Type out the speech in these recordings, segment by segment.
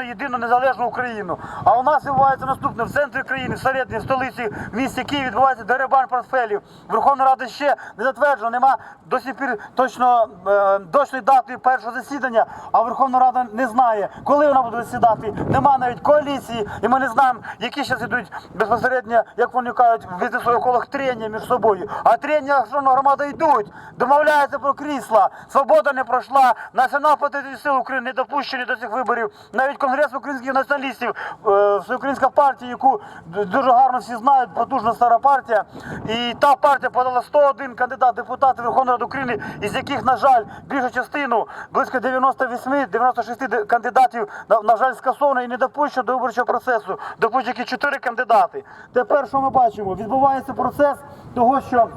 суверенну, єдину незалежну Україну. А у нас відбувається наступне в центрі країни, всередині, в столиці, в місті Київ відбувається деребан портфелів. Верховна Рада ще не затверджена, нема до сих пір точно е, точної дати першого засідання, а Верховна Рада не знає, коли вона буде засідати. Нема навіть коаліції, і ми не знаємо, які зараз йдуть безпосередньо, як вони кажуть, в бізнесових колах трення між собою. А трення, громада йдуть, домовляються про крісла. Свобода не пройшла, націонал патріотичних сил України не допущені до цих виборів. Навіть Конгрес українських націоналістів, е, всеукраїнська партія, яку дуже гарно всі знають, потужна стара партія. І та партія подала 101 кандидат депутатів Верховної Ради України, із яких, на жаль, більшу частину, близько 98-96 де- кандидатів, на, на жаль, скасовано і не допущено до виборчого процесу. Допущені тільки 4 кандидати. Тепер, що ми бачимо? Відбувається процес того, що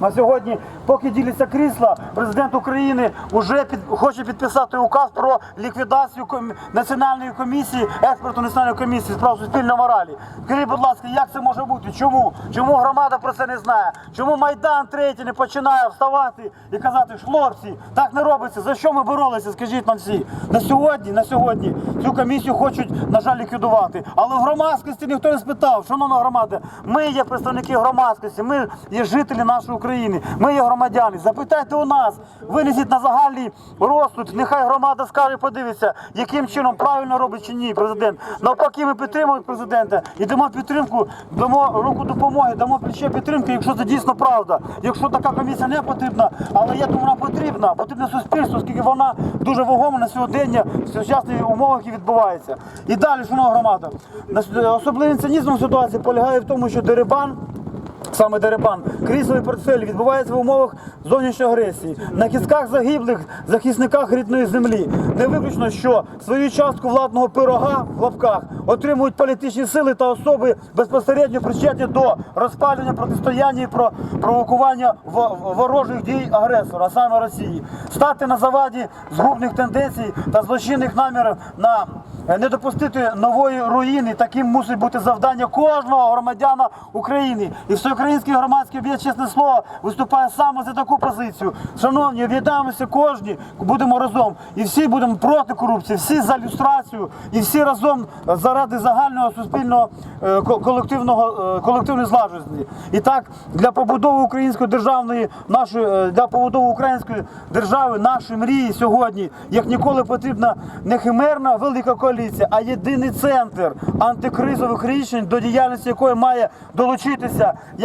на сьогодні, поки діляться крісла, президент України вже під, хоче підписати указ про ліквідацію ком- національної комісії, експерту національної комісії з прав суспільної моралі. Скажіть, будь ласка, як це може бути? Чому? Чому громада про це не знає? Чому Майдан третій не починає вставати і казати, хлопці, так не робиться. За що ми боролися? Скажіть нам всі. На сьогодні, на сьогодні цю комісію хочуть, на жаль, ліквідувати. Але в громадськості ніхто не спитав, шановна громада, ми є представники громадськості, ми є жителі нашої України, ми є громадяни. Запитайте у нас, винесіть на загальний розсуд, нехай громада скаже, подивиться, яким чином правильно робить чи ні президент. Навпаки, ми підтримуємо президента і дамо підтримку, дамо руку допомоги, дамо плече підтримки, якщо це дійсно правда. Якщо така комісія не потрібна, але я думаю, вона потрібна, потрібне суспільство, оскільки вона дуже вагома на сьогодення в сучасних умовах, які відбуваються. І далі, шановна громада, особливим цинізмом ситуації полягає в тому, що Дерибан Саме дерибан, крісловий портфель відбувається в умовах зовнішньої агресії. На кістках загиблих захисниках рідної землі. Не виключно, що свою частку владного пирога в лапках отримують політичні сили та особи безпосередньо причетні до розпалювання протистояння і про провокування во- ворожих дій агресора, а саме Росії. Стати на заваді згубних тенденцій та злочинних намірів на не допустити нової руїни. Таким мусить бути завдання кожного громадяна України. І всеукраїнський громадський об'єднання чесне слово виступає саме за таку позицію. Шановні, об'єднаємося кожні, будемо разом. І всі будемо проти корупції, всі за люстрацію, і всі разом заради загального суспільного е, колективного е, колективної злагодженості. І так для побудови української державної нашої е, для побудови української держави, нашої мрії сьогодні, як ніколи потрібна не химерна велика коаліція, а єдиний центр антикризових рішень, до діяльності якої має долучитися.